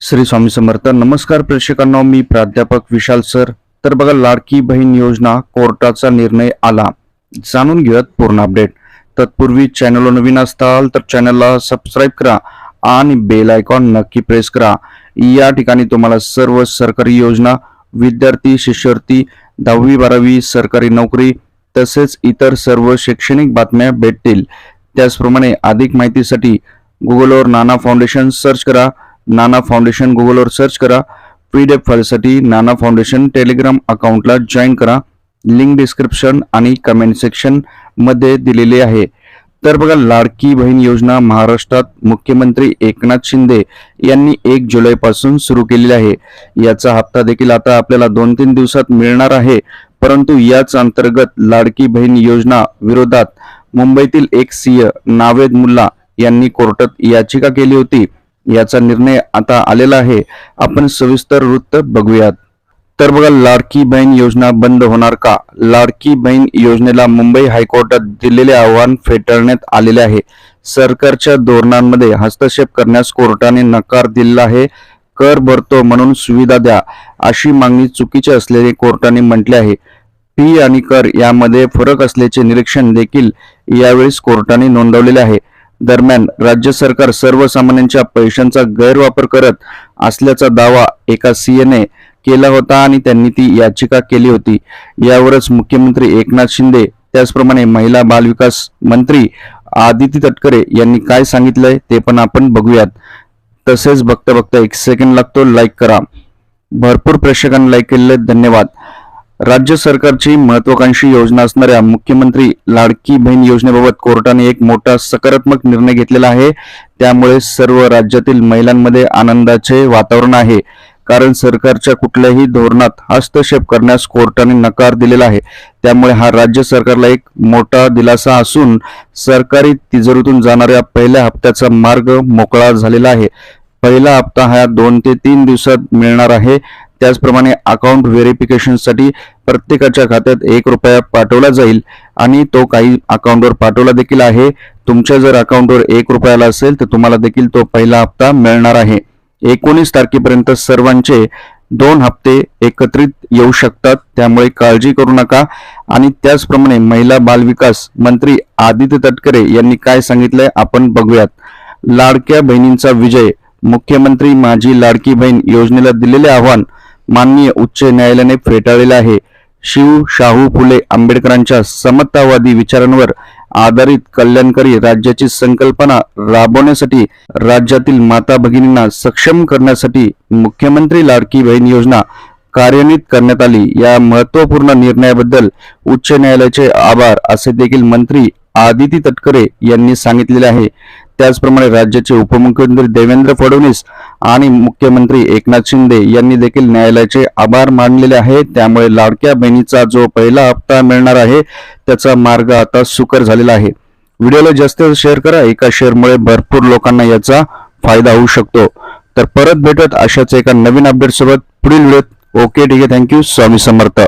श्री स्वामी समर्थ. नमस्कार प्रेक्षकांना मी प्राध्यापक विशाल सर. तर बघा लाडकी बहीण योजना कोर्टाचा निर्णय आला. जाणून घेऊयात पूर्ण अपडेट. तत्पूर्वी चॅनलवर नवीन असताल तर चॅनलला सबस्क्राईब करा आणि बेल आयकॉन नक्की प्रेस करा. या ठिकाणी तुम्हाला सर्व सरकारी योजना विद्यार्थी शिष्यवृत्ती दहावी बारावी सरकारी नोकरी तसेच इतर सर्व शैक्षणिक बातम्या भेटतील. त्याचप्रमाणे अधिक माहितीसाठी गुगलवर नाना फाउंडेशन सर्च करा. नाना फाउंडेशन गुगलवर सर्च करा. पी डी एफ फाईलसाठी नाना फाउंडेशन टेलिग्राम अकाउंटला जॉईन करा. लिंक डिस्क्रिप्शन आणि कमेंट सेक्शनमध्ये दिलेली आहे. तर बघा लाडकी बहीण योजना महाराष्ट्रात मुख्यमंत्री एकनाथ शिंदे यांनी एक जुलैपासून सुरू केलेली आहे. याचा हप्ता देखील आता आपल्याला दोन तीन दिवसात मिळणार आहे. परंतु याच अंतर्गत लाडकी बहीण योजना विरोधात मुंबईतील एक सिंह नावेद मुल्ला यांनी कोर्टात याचिका केली होती. याचा निर्णय आता आलेला आहे. आपण सविस्तर वृत्त बघूयात. तर बघा लाडकी बहीण योजना बंद होणार का? लाडकी बहीण योजनेला मुंबई हायकोर्टात दिलेले आव्हान फेटाळण्यात आलेले आहे. सरकारच्या धोरणांमध्ये हस्तक्षेप करण्यास कोर्टाने नकार दिलेला आहे. कर भरतो म्हणून सुविधा द्या अशी मागणी चुकीची असल्याचे कोर्टाने म्हटले आहे. फी आणि कर यामध्ये फरक असल्याचे निरीक्षण देखील यावेळेस कोर्टाने नोंदवलेले आहे. दरम्यान राज्य सरकार सर्वसामान्यांच्या पैशांचा गैरवापर करत असल्याचा दावा एका सीएने केला होता आणि त्यांनी ती याचिका केली होती. यावरच मुख्यमंत्री एकनाथ शिंदे त्याचप्रमाणे महिला बालविकास मंत्री आदिती तटकरे यांनी काय सांगितलंय ते पण आपण बघूयात. तसेच बघता बघता एक सेकंड लागतो लाईक करा. भरपूर प्रेक्षकांनी लाईक केलेले धन्यवाद. राज्य सरकारची महत्वाकांक्षी योजना असणाऱ्या मुख्यमंत्री लाडकी बहीण योजनेबाबत कोर्टाने एक मोठा सकारात्मक निर्णय घेतलेला आहे. त्यामुळे सर्व राज्यातील महिलांमध्ये आनंदाचे वातावरण आहे. कारण सरकारच्या कुठल्याही धोरणात हस्तक्षेप करण्यास कोर्टाने नकार दिलेला आहे. त्यामुळे हा राज्य सरकारला एक मोठा दिलासा असून सरकारी तिजोरीतून जाणाऱ्या पहिल्या हप्त्याचा मार्ग मोकळा झालेला आहे. पहिला हप्ता हा दोन ते तीन दिवसात मिळणार आहे. त्याचप्रमाणे अकाउंट व्हेरिफिकेशनसाठी प्रत्येकाच्या खात्यात एक रुपया पाठवला जाईल आणि तो काही अकाउंटवर पाठवला देखील आहे. तुमच्या जर अकाउंटवर एक रुपयाला असेल तर तुम्हाला देखील तो पहिला हप्ता मिळणार आहे. एकोणीस तारखेपर्यंत सर्वांचे दोन हप्ते एकत्रित येऊ शकतात त्यामुळे काळजी करू नका. आणि त्याचप्रमाणे महिला बालविकास मंत्री आदित्य तटकरे यांनी काय सांगितलंय आपण बघूयात. लाडक्या बहिणींचा विजय मुख्यमंत्री माझी लाडकी बहीण योजनेला दिलेले आव्हान माननीय उच्च न्यायालयाने फेटाळलेला आहे. शिव शाहू फुले आंबेडकरांच्या समतावादी विचारांवर आधारित कल्याणकारी राज्याची संकल्पना राबवण्यासाठी राज्यातील माता भगिनींना सक्षम करण्यासाठी मुख्यमंत्री लाडकी बहीण योजना कार्यान्वित करण्यात आली. या महत्त्वपूर्ण निर्णयाबद्दल उच्च न्यायालयाचे आभार असे देखील मंत्री आदिती तटकरे यांनी सांगितलेले आहे. त्याचप्रमाणे राज्याचे उपमुख्यमंत्री देवेंद्र फडणवीस आणि मुख्यमंत्री एकनाथ शिंदे यांनी देखील न्यायालयाचे आभार मानलेले आहे. त्यामुळे लाडक्या बहिणीचा जो पहिला हप्ता मिळणार आहे त्याचा मार्ग आता सुकर झालेला आहे. व्हिडिओला जास्त शेअर करा. एका शेअरमुळे भरपूर लोकांना याचा फायदा होऊ शकतो. तर परत भेटत अशाच एका नवीन अपडेटसोबत पुढील वेळेत ओके ठीक आहे. Thank you Swami Samarth.